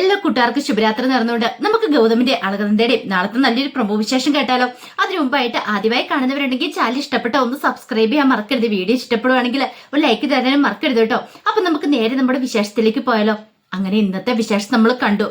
എല്ലാ കൂട്ടുകാർക്കും ശുഭരാത്രി നേർന്നുകൊണ്ട് നമുക്ക് ഗൗതമിന്റെ അളകനന്ദയുടെയും നാളത്തെ നല്ലൊരു പ്രമോ വിശേഷം കേട്ടാലോ? അതിനു മുമ്പായിട്ട് ആദ്യമായി കാണുന്നവരുണ്ടെങ്കിൽ ചാനൽ ഇഷ്ടപ്പെട്ട ഒന്ന് സബ്സ്ക്രൈബ് ചെയ്യാൻ മറക്കരുത്. വീഡിയോ ഇഷ്ടപ്പെടുവാണെങ്കിൽ ഒരു ലൈക്ക് തരാനും മറക്കരുത് കേട്ടോ. അപ്പൊ നമുക്ക് നേരെ നമ്മുടെ വിശേഷത്തിലേക്ക് പോയാലോ? അങ്ങനെ ഇന്നത്തെ വിശേഷം നമ്മൾ കണ്ടു.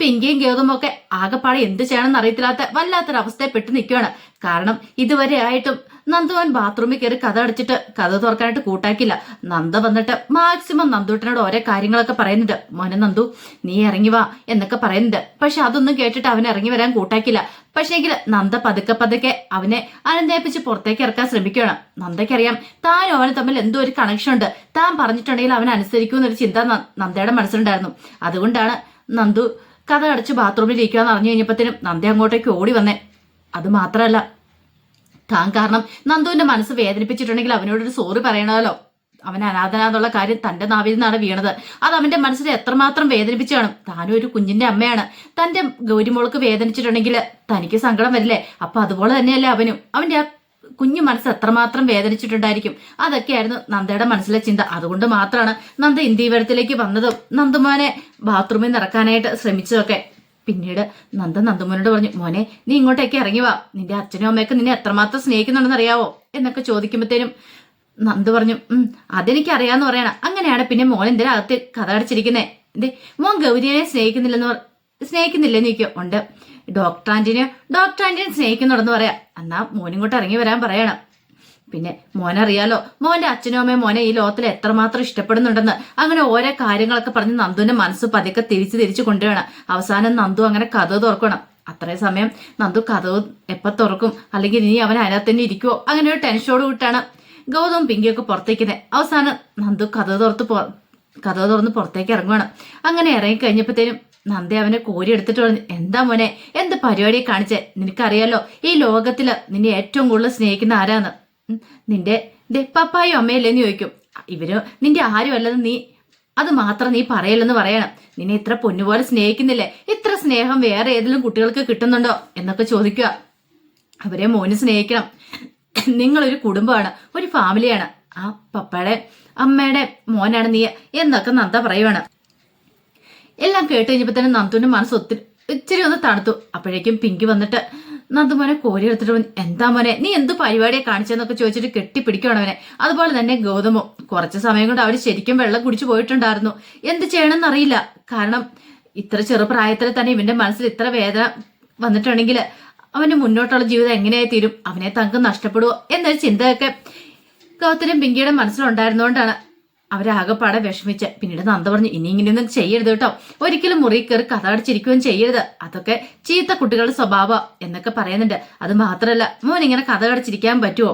പിങ്കിയും ഗൗതമൊക്കെ ആകെപ്പാടെ എന്ത് ചെയ്യണമെന്ന് അറിയത്തില്ലാത്ത വല്ലാത്തൊരു അവസ്ഥയിൽ പെട്ട് നിൽക്കുകയാണ്. കാരണം ഇതുവരെ ആയിട്ടും നന്ദുവൻ ബാത്റൂമിൽ കയറി കഥ അടച്ചിട്ട് കഥ തുറക്കാനായിട്ട് കൂട്ടാക്കില്ല നന്ദ വന്നിട്ട് മാക്സിമം നന്ദുട്ടനോട് ഓരോ കാര്യങ്ങളൊക്കെ പറയുന്നുണ്ട്. മോനെ നന്ദു നീ ഇറങ്ങി വാ എന്നൊക്കെ പറയുന്നുണ്ട്. പക്ഷെ അതൊന്നും കേട്ടിട്ട് അവൻ ഇറങ്ങി വരാൻ കൂട്ടാക്കില്ല പക്ഷേങ്കിൽ നന്ദ പതുക്കെ പതുക്കെ അവനെ അനന്തേപ്പിച്ച് പുറത്തേക്ക് ഇറക്കാൻ ശ്രമിക്കുകയാണ്. നന്ദയ്ക്കറിയാം താൻ അവന് തമ്മിൽ എന്തോ ഒരു കണക്ഷൻ ഉണ്ട്. താൻ പറഞ്ഞിട്ടുണ്ടെങ്കിൽ അവൻ അനുസരിക്കുമെന്നൊരു ചിന്ത ന- നന്ദയുടെ മനസ്സിലുണ്ടായിരുന്നു. അതുകൊണ്ടാണ് നന്ദു കഥ അടച്ച് ബാത്റൂമിൽ ഇരിക്കുക എന്ന് അറിഞ്ഞു കഴിഞ്ഞപ്പോഴത്തേനും നന്ദി അങ്ങോട്ടേക്ക് ഓടി വന്നേ. അത് മാത്രമല്ല താൻ കാരണം നന്ദുവിന്റെ മനസ്സ് വേദനിപ്പിച്ചിട്ടുണ്ടെങ്കിൽ അവനോടൊരു സോറി പറയണമല്ലോ. അവൻ അനാഥനാന്നുള്ള കാര്യം തന്റെ നാവിൽ നിന്നാണ് വീണത്. അത് അവന്റെ മനസ്സിൽ എത്രമാത്രം വേദനിപ്പിച്ചാണ്. താനും ഒരു കുഞ്ഞിന്റെ അമ്മയാണ്. തന്റെ ഗൗരിമോൾക്ക് വേദനിച്ചിട്ടുണ്ടെങ്കിൽ തനിക്ക് സങ്കടം വരില്ലേ? അപ്പൊ അതുപോലെ തന്നെയല്ലേ അവനും. അവന്റെ ആ കുഞ്ഞു മനസ്സ് എത്രമാത്രം വേദനിച്ചിട്ടുണ്ടായിരിക്കും. അതൊക്കെയായിരുന്നു നന്ദയുടെ മനസ്സിലെ ചിന്ത. അതുകൊണ്ട് മാത്രമാണ് നന്ദ ഇന്ത്യവരത്തിലേക്ക് വന്നതും നന്ദുമാനെ ബാത്റൂമിൽ നിറക്കാനായിട്ട് ശ്രമിച്ചതൊക്കെ. പിന്നീട് നന്ദ നന്ദമോനോട് പറഞ്ഞു മോനെ നീ ഇങ്ങോട്ടേക്ക് ഇറങ്ങി വാ. നിന്റെ അച്ഛനും അമ്മയൊക്കെ നിന്നെ എത്രമാത്രം സ്നേഹിക്കുന്നുണ്ടെന്ന് അറിയാവോ എന്നൊക്കെ ചോദിക്കുമ്പോഴത്തേനും നന്ദു പറഞ്ഞു ഉം അതെനിക്ക് അറിയാന്ന് പറയണം. അങ്ങനെയാണ് പിന്നെ മോൻ എന്തിനാ അകത്ത് കഥ അടിച്ചിരിക്കുന്നേ എന്തേ? മോൻ ഗൗരിയെ സ്നേഹിക്കുന്നില്ലെന്ന് സ്നേഹിക്കുന്നില്ലെന്ന് ചോദിക്കും ഉണ്ട്. ഡോക്ടർ ആന്റിനെ ഡോക്ടർ ആന്റിനെ സ്നേഹിക്കുന്നുണ്ടെന്ന് പറയാം. എന്നാ മോനിങ്ങോട്ട് ഇറങ്ങി വരാൻ പറയണം. പിന്നെ മോനറിയാലോ മോന്റെ അച്ഛനും അമ്മയും മോനെ ഈ ലോകത്തിൽ എത്രമാത്രം ഇഷ്ടപ്പെടുന്നുണ്ടെന്ന്. അങ്ങനെ ഓരോ കാര്യങ്ങളൊക്കെ പറഞ്ഞ് നന്ദുവിന്റെ മനസ്സ് പതുക്കെ തിരിച്ചു തിരിച്ചു കൊണ്ടുവേണം അവസാനം നന്ദു അങ്ങനെ കഥ തുറക്കണം. അത്രയും സമയം നന്ദു കഥ എപ്പോ തുറക്കും? അല്ലെങ്കിൽ ഇനി അവൻ അതിനകത്ത് തന്നെ ഇരിക്കുവോ? അങ്ങനെ ഒരു ടെൻഷനോട് കൂട്ടാണ് ഗൗതവും പിങ്കിയൊക്കെ പുറത്തേക്കുന്നത് അവസാനം നന്ദു കഥ തുറത്ത് കഥ തുറന്ന് പുറത്തേക്ക് ഇറങ്ങുവാണ്. അങ്ങനെ ഇറങ്ങി കഴിഞ്ഞപ്പോഴത്തേനും നന്ദി അവനെ കോരി എടുത്തിട്ട് പറഞ്ഞു എന്താ മോനെ? എന്ത് പരിപാടിയെ കാണിച്ചേ? നിനക്കറിയാലോ ഈ ലോകത്തിൽ നിന്നെ ഏറ്റവും കൂടുതൽ സ്നേഹിക്കുന്ന ആരാന്ന്? നിന്റെ ദേ പപ്പായും അമ്മയല്ലേന്ന് ചോദിക്കും. ഇവർ നിന്റെ ആരും അല്ലെന്ന് നീ. അത് മാത്രം നീ പറയല്ലെന്ന് പറയണം. നിന്നെ ഇത്ര പൊന്നുപോലെ സ്നേഹിക്കുന്നില്ലേ? ഇത്ര സ്നേഹം വേറെ ഏതെങ്കിലും കുട്ടികൾക്ക് കിട്ടുന്നുണ്ടോ എന്നൊക്കെ ചോദിക്കുക. അവരെ മോന് സ്നേഹിക്കണം. നിങ്ങളൊരു കുടുംബമാണ് ഒരു ഫാമിലിയാണ്. ആ പപ്പയുടെ അമ്മയുടെ മോനാണ് നീ എന്നൊക്കെ നന്ദ പറയുവാണ്. എല്ലാം കേട്ട് കഴിഞ്ഞപ്പോ തന്നെ നന്ദുവിന്റെ മനസ്സ് ഒത്തിരി ഇച്ചിരി ഒന്ന് തണുത്തു. അപ്പോഴേക്കും പിങ്കി വന്നിട്ട് നന്ദു മോനെ കോരി എടുത്തിട്ട് എന്താ മോനെ നീ എന്ത് പരിപാടിയെ കാണിച്ചെന്നൊക്കെ ചോദിച്ചിട്ട് കെട്ടിപ്പിടിക്കണം അവനെ. അതുപോലെ തന്നെ ഗൗതമോ കുറച്ച് സമയം കൊണ്ട് അവർ ശരിക്കും വെള്ളം കുടിച്ചു പോയിട്ടുണ്ടായിരുന്നു. എന്ത് ചെയ്യണമെന്ന് അറിയില്ല കാരണം ഇത്ര ചെറുപ്രായത്തിൽ തന്നെ ഇവന്റെ മനസ്സിൽ ഇത്ര വേദന വന്നിട്ടുണ്ടെങ്കിൽ അവന്റെ മുന്നോട്ടുള്ള ജീവിതം എങ്ങനെയായി തീരും? അവനെ തങ്കം നഷ്ടപ്പെടുവോ? എന്നൊരു ചിന്തയൊക്കെ ഗൗതനും പിങ്കിയുടെ മനസ്സിലുണ്ടായിരുന്നുകൊണ്ടാണ് അവരാകെപ്പാടെ വിഷമിച്ച്. പിന്നീട് നന്ദ പറഞ്ഞു ഇനി ഇങ്ങനെയൊന്നും ചെയ്യരുത് കേട്ടോ. ഒരിക്കലും മുറി കയറി കഥ ചെയ്യരുത്. അതൊക്കെ ചീത്ത കുട്ടികളുടെ സ്വഭാവം എന്നൊക്കെ പറയുന്നുണ്ട്. അത് മാത്രമല്ല മോൻ ഇങ്ങനെ കഥ അടച്ചിരിക്കാൻ പറ്റുമോ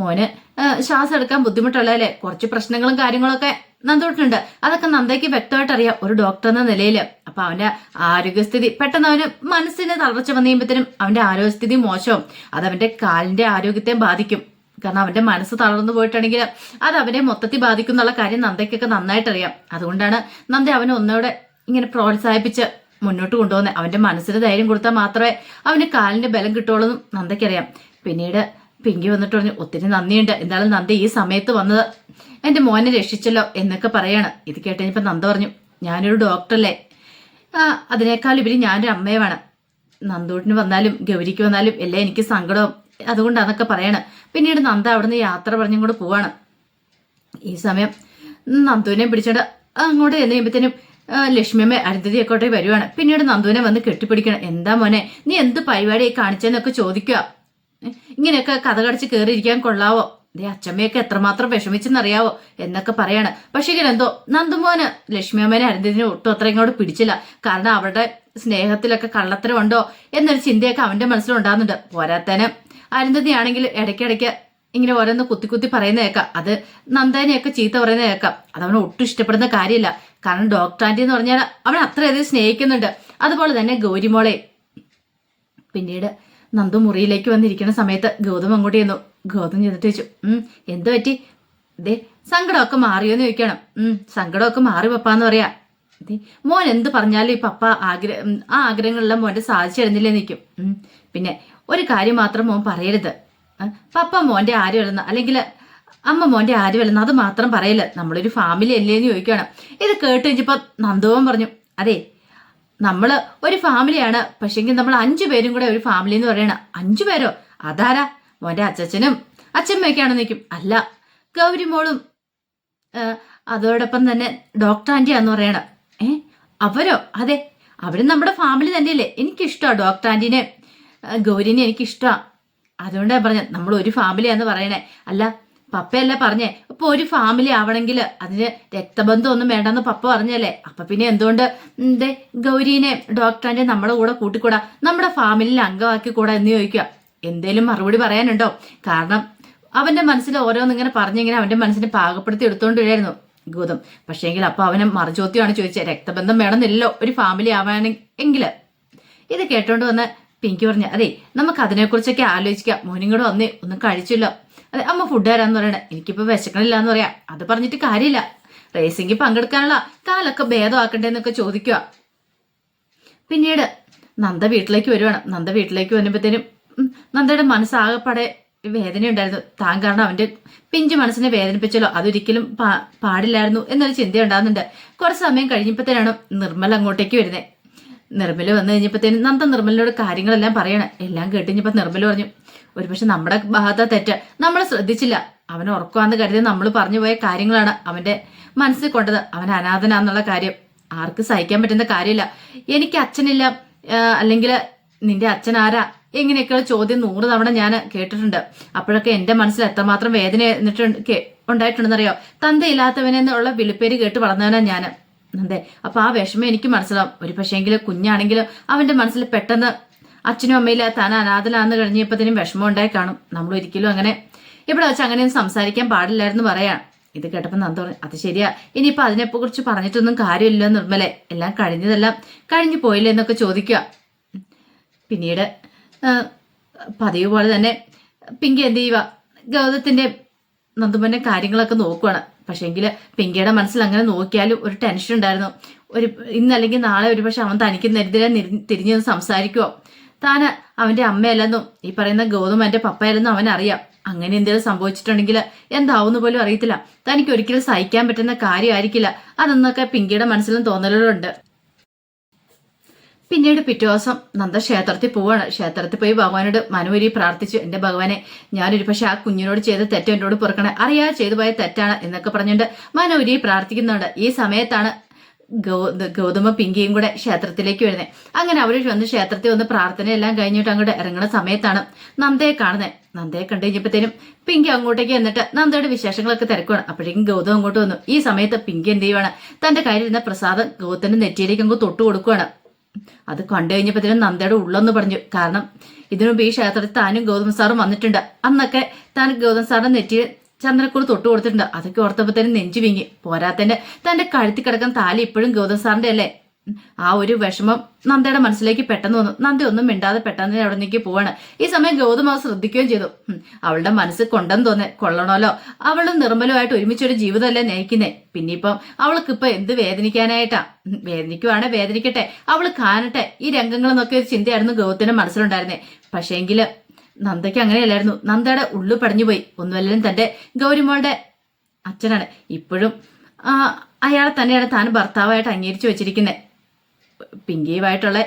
മോന് ശ്വാസം എടുക്കാൻ ബുദ്ധിമുട്ടുള്ളതല്ലേ? കുറച്ച് പ്രശ്നങ്ങളും കാര്യങ്ങളൊക്കെ നന്ദോട്ടുണ്ട് അതൊക്കെ നന്ദയ്ക്ക് വ്യക്തമായിട്ട് അറിയാം ഒരു ഡോക്ടർ എന്ന നിലയിൽ അപ്പൊ അവന്റെ ആരോഗ്യസ്ഥിതി പെട്ടെന്ന് അവന് മനസ്സിന് തളർച്ച വന്നു കഴിയുമ്പോഴത്തേനും അവന്റെ ആരോഗ്യസ്ഥിതി മോശവും. അത് അവന്റെ കാലിന്റെ ആരോഗ്യത്തെ ബാധിക്കും. കാരണം അവന്റെ മനസ്സ് തളർന്നു പോയിട്ടാണെങ്കിൽ അത് അവനെ മൊത്തത്തിൽ ബാധിക്കും എന്നുള്ള കാര്യം നന്ദയ്ക്കൊക്കെ നന്നായിട്ട് അറിയാം അതുകൊണ്ടാണ് നന്ദ അവനെ ഒന്നോടെ ഇങ്ങനെ പ്രോത്സാഹിപ്പിച്ച് മുന്നോട്ട് കൊണ്ടുപോകുന്നത് അവന്റെ മനസ്സിന് ധൈര്യം കൊടുത്താൽ മാത്രമേ അവന് കാലിന്റെ ബലം കിട്ടുള്ളൂ എന്നും നന്ദയ്ക്കറിയാം. പിന്നീട് പിങ്കി വന്നിട്ട് പറഞ്ഞു ഒത്തിരി നന്ദിയുണ്ട്. എന്തായാലും നന്ദ ഈ സമയത്ത് വന്നത് എന്റെ മോനെ രക്ഷിച്ചല്ലോ എന്നൊക്കെ പറയാണ്. ഇത് കേട്ടുകഴിഞ്ഞപ്പോ നന്ദ പറഞ്ഞു ഞാനൊരു ഡോക്ടറല്ലേ. അതിനേക്കാൾ ഇവർ ഞാനൊരു അമ്മയുമാണ്. നന്ദൂട്ടിന് വന്നാലും ഗൗരിക്ക് വന്നാലും എല്ലാം എനിക്ക് സങ്കടവും അതുകൊണ്ട് അതൊക്കെ പറയണം. പിന്നീട് നന്ദ അവിടുന്ന് യാത്ര പറഞ്ഞും കൂടെ പോവാണ്. ഈ സമയം നന്ദുവിനെ പിടിച്ചോണ്ട് അങ്ങോട്ട് എന്ന് കഴിയുമ്പത്തേനും ആ, ലക്ഷ്മിയമ്മ അരുന്ധതി ഒക്കെ വരുവാണ്. പിന്നീട് നന്ദുവിനെ വന്ന് കെട്ടിപ്പിടിക്കണം. എന്താ മോനെ നീ എന്ത് പരിപാടി കാണിച്ചെന്നൊക്കെ ചോദിക്കുക. ഇങ്ങനെയൊക്കെ കഥ കടിച്ച് കയറിയിരിക്കാൻ കൊള്ളാവോ? ദേ അച്ചമ്മയൊക്കെ എത്രമാത്രം വിഷമിച്ചെന്നറിയാവോ എന്നൊക്കെ പറയാണ്. പക്ഷേ എന്തോ നന്ദുമോന് ലക്ഷ്മിയമ്മേനെ അരുന്ധതിനെ ഒട്ടും അത്ര ഇങ്ങോട്ട് പിടിച്ചില്ല. കാരണം അവരുടെ സ്നേഹത്തിലൊക്കെ കള്ളത്തരമുണ്ടോ എന്നൊരു ചിന്തയൊക്കെ അവന്റെ മനസ്സിലുണ്ടാകുന്നുണ്ട്. പോരാത്തന് അരുന്ധതി ആണെങ്കിൽ ഇടയ്ക്കിടയ്ക്ക് ഇങ്ങനെ ഓരോന്ന് കുത്തി കുത്തി പറയുന്ന കേൾക്കാം. അത് നന്ദനെയൊക്കെ ചീത്ത പറയുന്ന കേൾക്കാം. അത് അവന് ഒട്ടും ഇഷ്ടപ്പെടുന്ന കാര്യമില്ല. കാരണം ഡോക്ടർ ആന്റി എന്ന് പറഞ്ഞാൽ അവൻ അത്രയധികം സ്നേഹിക്കുന്നുണ്ട്. അതുപോലെ തന്നെ ഗൗരിമോളെ. പിന്നീട് നന്ദു മുറിയിലേക്ക് വന്നിരിക്കുന്ന സമയത്ത് ഗൗതം അങ്ങോട്ട് ചെന്നു. ഗൗതം ചെന്നിട്ട് വെച്ചു എന്ത് പറ്റി? ദേ സങ്കടമൊക്കെ മാറിയോന്ന് ചോദിക്കണം. സങ്കടമൊക്കെ മാറി പപ്പാന്ന് പറയാ. മോൻ എന്ത് പറഞ്ഞാലും ഈ പപ്പ ആഗ്രഹ ആ ആഗ്രഹങ്ങളെല്ലാം മോന്റെ സാധിച്ചിരുന്നില്ലേ നിൽക്കും പിന്നെ ഒരു കാര്യം മാത്രം മോൻ പറയരുത്. പപ്പ മോന്റെ ആരുമല്ലെന്ന് അല്ലെങ്കിൽ അമ്മ മോന്റെ ആരുമല്ലെന്ന് അത് മാത്രം പറയല്ല നമ്മളൊരു ഫാമിലി അല്ലേ എന്ന് ചോദിക്കുകയാണ്. ഇത് കേട്ട് കഴിഞ്ഞപ്പോ നന്ദുവൻ പറഞ്ഞു അതെ നമ്മൾ ഒരു ഫാമിലിയാണ് പക്ഷെങ്കിൽ നമ്മൾ അഞ്ചു പേരും കൂടെ ഒരു ഫാമിലി എന്ന് പറയണ. അഞ്ചു പേരോ? അതാരാ? മോന്റെ അച്ഛനും അച്ഛമ്മയൊക്കെയാണെന്ന് നിൽക്കും അല്ല ഗൗരിമോളും അതോടൊപ്പം തന്നെ ഡോക്ടർ ആന്റിയാന്ന് പറയണം. ഏ അവരോ? അതെ അവരും നമ്മുടെ ഫാമിലി തന്നെയല്ലേ. എനിക്കിഷ്ടമാണ് ഡോക്ടർ ആന്റീനെ. ആ, ഗൗരിനെ എനിക്കിഷ്ടമാണ് അതുകൊണ്ടാണ് പറഞ്ഞത് നമ്മൾ ഒരു ഫാമിലിയാന്ന് പറയണേ. അല്ല പപ്പയല്ല പറഞ്ഞേ ഇപ്പൊ ഒരു ഫാമിലി ആവണമെങ്കിൽ അതിന് രക്തബന്ധം ഒന്നും വേണ്ടെന്ന് പപ്പ പറഞ്ഞല്ലേ? അപ്പൊ പിന്നെ എന്തുകൊണ്ട്? എന്തേ ഗൗരീനെ ഡോക്ടറിന്റെ നമ്മുടെ കൂടെ കൂട്ടിക്കൂടാ. നമ്മുടെ ഫാമിലിയിൽ അംഗമാക്കി കൂടാ എന്ന് ചോദിക്കുക. എന്തേലും മറുപടി പറയാനുണ്ടോ? കാരണം അവന്റെ മനസ്സിൽ ഓരോന്നിങ്ങനെ പറഞ്ഞിങ്ങനെ അവന്റെ മനസ്സിനെ പാകപ്പെടുത്തി എടുത്തോണ്ട് വരായിരുന്നു ഗൗതം. പക്ഷേങ്കിൽ അപ്പൊ അവനെ മറുചോദ്യമാണ് ചോദിച്ചത് രക്തബന്ധം വേണമെന്നില്ലല്ലോ ഒരു ഫാമിലി ആവാനെങ്കിൽ. ഇത് കേട്ടോണ്ട് വന്ന് പിങ്കി പറഞ്ഞു അതെ നമുക്ക് അതിനെക്കുറിച്ചൊക്കെ ആലോചിക്കാം. മോനും കൂടെ വന്നേ ഒന്നും കഴിച്ചില്ല. അതെ അമ്മ ഫുഡ് തരാന്ന് പറയണേ. എനിക്കിപ്പോ വിശക്കണില്ല എന്ന് പറയാം. അത് പറഞ്ഞിട്ട് കാര്യമില്ല. റേസിംഗിൽ പങ്കെടുക്കാനുള്ള കാലൊക്കെ ഭേദമാക്കണ്ടേന്നൊക്കെ ചോദിക്കുക പിന്നീട് നന്ദ വീട്ടിലേക്ക് വരുവാണ്. നന്ദ വീട്ടിലേക്ക് വരുമ്പോഴത്തേനും നന്ദയുടെ മനസ്സാകപ്പാടെ വേദന ഉണ്ടായിരുന്നു താൻ കാരണം അവന്റെ പിഞ്ചു മനസ്സിനെ വേദനിപ്പിച്ചല്ലോ. അതൊരിക്കലും പാടില്ലായിരുന്നു എന്നൊരു ചിന്ത ഉണ്ടാകുന്നുണ്ട് കുറച്ച് സമയം കഴിഞ്ഞപ്പോഴത്തേനാണ് നിർമ്മൽ അങ്ങോട്ടേക്ക് വരുന്നത് നിർമ്മൽ വന്നു കഴിഞ്ഞപ്പോഴത്തേനും നന്ദ നിർമ്മലിനോട് കാര്യങ്ങളെല്ലാം പറയണം. എല്ലാം കേട്ടുകഴിഞ്ഞപ്പോൾ നിർമ്മൽ പറഞ്ഞു ഒരുപക്ഷെ നമ്മുടെ ഭാഗത്ത തെറ്റ്. നമ്മൾ ശ്രദ്ധിച്ചില്ല. അവൻ ഉറക്കുവാന്ന് കരുതി നമ്മൾ പറഞ്ഞു പോയ കാര്യങ്ങളാണ് അവന്റെ മനസ്സിൽ കൊണ്ടത്. അവൻ അനാഥനാന്നുള്ള കാര്യം. ആർക്ക് സഹിക്കാൻ പറ്റുന്ന കാര്യമില്ല. എനിക്ക് അച്ഛനില്ല അല്ലെങ്കിൽ നിന്റെ അച്ഛൻ ആരാ? ഇങ്ങനെയൊക്കെയുള്ള ചോദ്യം നൂറ് തവണ ഞാൻ കേട്ടിട്ടുണ്ട്. അപ്പോഴൊക്കെ എന്റെ മനസ്സിൽ എത്രമാത്രം വേദന എന്നിട്ട് ഉണ്ടായിട്ടുണ്ടെന്നറിയോ? തന്തയില്ലാത്തവനെന്നുള്ള വിളിപ്പേര് കേട്ട് വളർന്നവനാ ഞാൻ അതെ അപ്പൊ ആ വിഷമം എനിക്ക് മനസ്സിലാവും. ഒരു പക്ഷേങ്കിൽ കുഞ്ഞാണെങ്കിലും അവന്റെ മനസ്സിൽ പെട്ടെന്ന് അച്ഛനും അമ്മയില്ല താൻ അനാഥലാന്ന് കഴിഞ്ഞപ്പോഴത്തേനും വിഷമം ഉണ്ടായി കാണും. നമ്മൾ ഒരിക്കലും അങ്ങനെ ഇവിടെ വെച്ച് അങ്ങനെയൊന്നും സംസാരിക്കാൻ പാടില്ലായിരുന്നു പറയാം ഇത് കേട്ടപ്പോൾ നന്ദ പറഞ്ഞു അത് ശരിയാ. ഇനിയിപ്പോൾ അതിനെക്കുറിച്ച് പറഞ്ഞിട്ടൊന്നും കാര്യമില്ല നിർമ്മലെ. എല്ലാം കഴിഞ്ഞതെല്ലാം കഴിഞ്ഞു പോയില്ലേ എന്നൊക്കെ ചോദിക്കുക. പിന്നീട് പതിവ് പോലെ തന്നെ പിങ്കി എന്ത് ചെയ്യുക ഗൗതത്തിന്റെ നന്ദുമ്മന്റെ കാര്യങ്ങളൊക്കെ നോക്കുവാണ്. പക്ഷേങ്കിൽ പിങ്കിയുടെ മനസ്സിൽ അങ്ങനെ നോക്കിയാലും ഒരു ടെൻഷൻ ഉണ്ടായിരുന്നു. ഒരു ഇന്നല്ലെങ്കിൽ നാളെ ഒരു പക്ഷെ അവൻ തനിക്ക് നെരുതിരെ തിരിഞ്ഞു സംസാരിക്കുമോ താൻ അവന്റെ അമ്മയല്ലെന്നും ഈ പറയുന്ന ഗൗതം എന്റെ പപ്പയല്ലെന്നും അവൻ അറിയാം അങ്ങനെ എന്തെങ്കിലും സംഭവിച്ചിട്ടുണ്ടെങ്കിൽ എന്താവുന്ന പോലും അറിയത്തില്ല. തനിക്ക് ഒരിക്കലും സഹിക്കാൻ പറ്റുന്ന കാര്യമായിരിക്കില്ല. അതെന്നൊക്കെ പിങ്കിയുടെ മനസ്സിലും തോന്നലുകളുണ്ട്. പിന്നീട് പിറ്റേ ദിവസം നന്ദ ക്ഷേത്രത്തിൽ പോവാണ്. ക്ഷേത്രത്തിൽ പോയി ഭഗവാനോട് മനോരി പ്രാർത്ഥിച്ചു. എന്റെ ഭഗവാനെ ഞാനൊരു പക്ഷെ ആ കുഞ്ഞിനോട് ചെയ്ത തെറ്റ് എന്നോട് പൊറുക്കണേ. അറിയാ ചെയ്തു പോയ തെറ്റാണ് എന്നൊക്കെ പറഞ്ഞുകൊണ്ട് മനോരി പ്രാർത്ഥിക്കുന്നുണ്ട്. ഈ സമയത്താണ് ഗൗതമ പിങ്കിയും കൂടെ ക്ഷേത്രത്തിലേക്ക് വരുന്നത് അങ്ങനെ അവർ വന്ന് ക്ഷേത്രത്തിൽ വന്ന് പ്രാർത്ഥനയെല്ലാം കഴിഞ്ഞിട്ട് അങ്ങോട്ട് ഇറങ്ങുന്ന സമയത്താണ് നന്ദയെ കാണുന്നത് നന്ദയെ കണ്ടു കഴിഞ്ഞപ്പോഴത്തേനും പിങ്കി അങ്ങോട്ടേക്ക് എന്നിട്ട് നന്ദയുടെ വിശേഷങ്ങളൊക്കെ തിരക്കുവാണ്. അപ്പോഴേക്കും ഗൗതം അങ്ങോട്ട് വന്നു. ഈ സമയത്ത് പിങ്കി എന്ത് ചെയ്യുവാണ്? തന്റെ കയ്യിലിരുന്ന പ്രസാദം ഗൗതത്തിന്റെ നെറ്റിയിലേക്ക് അങ്ങ് തൊട്ടു കൊടുക്കുവാണ് അത് കണ്ടു കഴിഞ്ഞപ്പോഴത്തേനും നന്ദയുടെ ഉള്ളെന്ന് പറഞ്ഞു. കാരണം ഇതിനു മുമ്പ് ഈ ക്ഷേത്രത്തിൽ താനും ഗൗതം സാറും വന്നിട്ടുണ്ട്. അന്നൊക്കെ താൻ ഗൗതം സാറിന്റെ നെറ്റി ചന്ദ്രക്കൂട് തൊട്ട് കൊടുത്തിട്ടുണ്ട്. അതൊക്കെ ഓർത്തപ്പോഴത്തേനും നെഞ്ചു വീങ്ങി. പോരാത്തന്റെ തന്റെ കഴുത്തി കിടക്കുന്ന താലി ഇപ്പോഴും ഗൗതം സാറിന്റെ അല്ലേ? ആ ഒരു വിഷമം നന്ദയുടെ മനസ്സിലേക്ക് പെട്ടെന്ന് വന്നു. നന്ദ ഒന്നും മിണ്ടാതെ പെട്ടെന്ന് അവിടേക്ക് പോവാണ്. ഈ സമയം ഗൗതം അത് ശ്രദ്ധിക്കുകയും ചെയ്തു. അവളുടെ മനസ്സ് കൊണ്ടെന്ന് തോന്നേ കൊള്ളണമല്ലോ. അവളും നിർമ്മലമായിട്ട് ഒരുമിച്ചൊരു ജീവിതമല്ലേ നയിക്കുന്നേ? പിന്നിപ്പം അവൾക്ക് ഇപ്പൊ എന്ത് വേദനിക്കാനായിട്ടാ? വേദനിക്കുവാണെ വേദനിക്കട്ടെ. അവൾ കാണട്ടെ. ഈ രംഗങ്ങളെന്നൊക്കെ ഒരു ചിന്തയായിരുന്നു ഗൗതത്തിന്റെ മനസ്സിലുണ്ടായിരുന്നേ. പക്ഷേങ്കിൽ നന്ദയ്ക്ക് അങ്ങനെയല്ലായിരുന്നു. നന്ദയുടെ ഉള്ളു പടഞ്ഞുപോയി ഒന്നുമല്ലും തന്റെ ഗൗരിമോളുടെ അച്ഛനാണ്. ഇപ്പോഴും അയാളെ തന്നെയാണ് താൻ ഭർത്താവായിട്ട് അംഗീകരിച്ചു വെച്ചിരിക്കുന്നത് പിങ്കിയുമായിട്ടുള്ള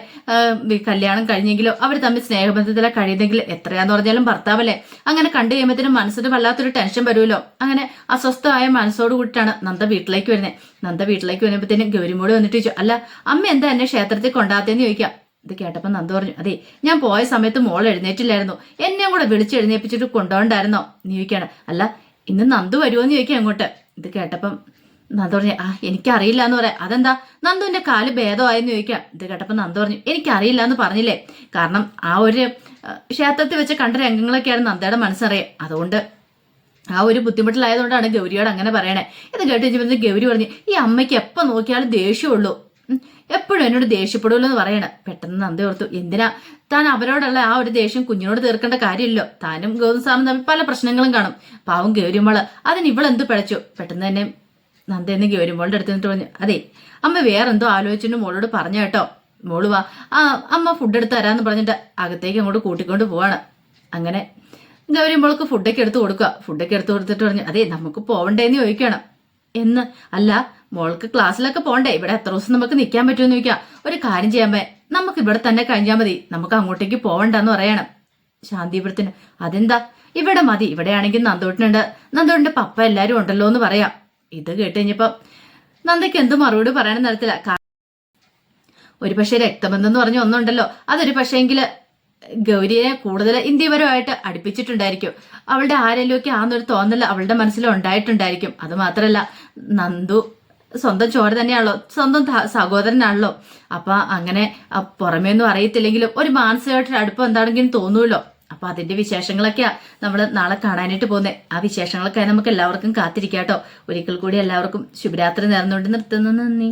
കല്യാണം കഴിഞ്ഞെങ്കിലോ അവർ തമ്മിൽ സ്നേഹബന്ധത്തിലെ കഴിയുന്നെങ്കിൽ എത്രയാന്ന് പറഞ്ഞാലും ഭർത്താവല്ലേ? അങ്ങനെ കണ്ടു കഴിയുമ്പോഴത്തേനും മനസ്സിന് വല്ലാത്തൊരു ടെൻഷൻ വരുമല്ലോ. അങ്ങനെ അസ്വസ്ഥമായ മനസ്സോട് കൂടിയിട്ടാണ് നന്ദ വീട്ടിലേക്ക് വരുന്നത് നന്ദ വീട്ടിലേക്ക് വരുമ്പോഴത്തേനും ഗൗരിമോട് വന്നിട്ട് ചോദിച്ചു അല്ല അമ്മ എന്താ എന്നെ ക്ഷേത്രത്തിൽ കൊണ്ടാത്തേന്ന് ചോദിക്കാം? ഇത് കേട്ടപ്പോൾ നന്ദ പറഞ്ഞു അതെ ഞാൻ പോയ സമയത്ത് മോൾ എഴുന്നേറ്റില്ലായിരുന്നു. എന്നെയും കൂടെ വിളിച്ച് എഴുന്നേപ്പിച്ചിട്ട് കൊണ്ടുപോകണ്ടായിരുന്നോ? നീ ചോദിക്കാണ് അല്ല ഇന്ന് നന്ദു വരുമോ എന്ന് ചോദിക്കാം അങ്ങോട്ട്. ഇത് കേട്ടപ്പം നന്ദ പറഞ്ഞു ആ എനിക്കറിയില്ല എന്ന് പറയാം. അതെന്താ? നന്ദുവിന്റെ കാൽ ഭേദമായെന്ന് ചോദിക്കാം. ഇത് കേട്ടപ്പോൾ നന്ദു പറഞ്ഞു എനിക്കറിയില്ല എന്ന് പറഞ്ഞില്ലേ? കാരണം ആ ഒരു ക്ഷേത്രത്തിൽ വെച്ച് കണ്ട രംഗങ്ങളൊക്കെയാണ് നന്ദയുടെ മനസ്സറിയാം. അതുകൊണ്ട് ആ ഒരു ബുദ്ധിമുട്ടിലായതുകൊണ്ടാണ് ഗൗരിയോട് അങ്ങനെ പറയണേ. ഇത് കേട്ട് കഴിഞ്ഞപ്പോൾ ഗൗരി പറഞ്ഞു ഈ അമ്മയ്ക്ക് എപ്പോൾ നോക്കിയാലും ദേഷ്യമുള്ളൂ എപ്പോഴും എന്നോട് ദേഷ്യപ്പെടുമല്ലോ എന്ന് പറയണേ. പെട്ടെന്ന് നന്ദി ഓർത്തു എന്തിനാ? താൻ അവരോടുള്ള ആ ഒരു ദേഷ്യം കുഞ്ഞിനോട് തീർക്കേണ്ട കാര്യമില്ലല്ലോ. താനും ഗൗതം സാറും തമ്മിൽ പല പ്രശ്നങ്ങളും കാണും. പാവം ഗൗരിമോൾ അതിന് ഇവളെന്ത് പിഴച്ചു? പെട്ടെന്ന് തന്നെ നന്ദേന്ന് ഗൗരിമോളുടെ അടുത്ത് നിന്നിട്ട് പറഞ്ഞു അതെ അമ്മ വേറെന്തോ ആലോചിച്ചിട്ട് മോളോട് പറഞ്ഞു കേട്ടോ. മോൾ വാ. ആ അമ്മ ഫുഡ് എടുത്ത് തരാന്ന് പറഞ്ഞിട്ട് അകത്തേക്ക് അങ്ങോട്ട് കൂട്ടിക്കൊണ്ട് പോവാണ്. അങ്ങനെ ഗൗരി മോൾക്ക് ഫുഡൊക്കെ എടുത്ത് കൊടുക്കുക. ഫുഡൊക്കെ എടുത്ത് കൊടുത്തിട്ട് പറഞ്ഞു അതെ നമുക്ക് പോവണ്ടേന്ന് ചോദിക്കണം. എന്ന് അല്ല മോൾക്ക് ക്ലാസ്സിലൊക്കെ പോണ്ടേ ഇവിടെ എത്ര ദിവസം നമുക്ക് നിൽക്കാൻ പറ്റുമെന്ന് ചോദിക്കാം ഒരു കാര്യം ചെയ്യാൻ പേ നമുക്ക് ഇവിടെ തന്നെ കഴിഞ്ഞാൽ മതി. നമുക്ക് അങ്ങോട്ടേക്ക് പോവണ്ടെന്ന് പറയണം. ശാന്തിപുരത്തിന് അതെന്താ? ഇവിടെ മതി. ഇവിടെയാണെങ്കിൽ നന്ദോട്ടിനുണ്ട് നന്ദോട്ടിന്റെ പപ്പ എല്ലാവരും ഉണ്ടല്ലോ എന്ന് പറയാം. ഇത് കേട്ട് കഴിഞ്ഞപ്പോ നന്ദയ്ക്ക് എന്ത് മറുപടി പറയാനും തരത്തില്ല കാ- ഒരു പക്ഷേ രക്തബന്ധം എന്ന് പറഞ്ഞ ഒന്നുണ്ടല്ലോ. അതൊരു പക്ഷേങ്കിൽ ഗൗരിയെ കൂടുതൽ ഇന്ത്യപരമായിട്ട് അടുപ്പിച്ചിട്ടുണ്ടായിരിക്കും. അവളുടെ ആരെങ്കിലുമൊക്കെ ആന്നൊരു തോന്നൽ അവളുടെ മനസ്സിൽ ഉണ്ടായിട്ടുണ്ടായിരിക്കും. അത് മാത്രല്ല നന്ദു സ്വന്തം ചോര തന്നെയാണല്ലോ സ്വന്തം സഹോദരനാണല്ലോ. അപ്പൊ അങ്ങനെ പുറമേ ഒന്നും അറിയത്തില്ലെങ്കിലും ഒരു മാനസികമായിട്ടൊരു അടുപ്പം എന്താണെങ്കിലും തോന്നൂല്ലോ. അപ്പൊ അതിന്റെ വിശേഷങ്ങളൊക്കെയാ നമ്മൾ നാളെ കാണാനായിട്ട് പോകുന്നത് ആ വിശേഷങ്ങളൊക്കെ നമുക്ക് എല്ലാവർക്കും കാത്തിരിക്കാട്ടോ. ഒരിക്കൽ കൂടി എല്ലാവർക്കും ശുഭരാത്രി നേർന്നുകൊണ്ട് നിർത്തുന്നു. നന്ദി.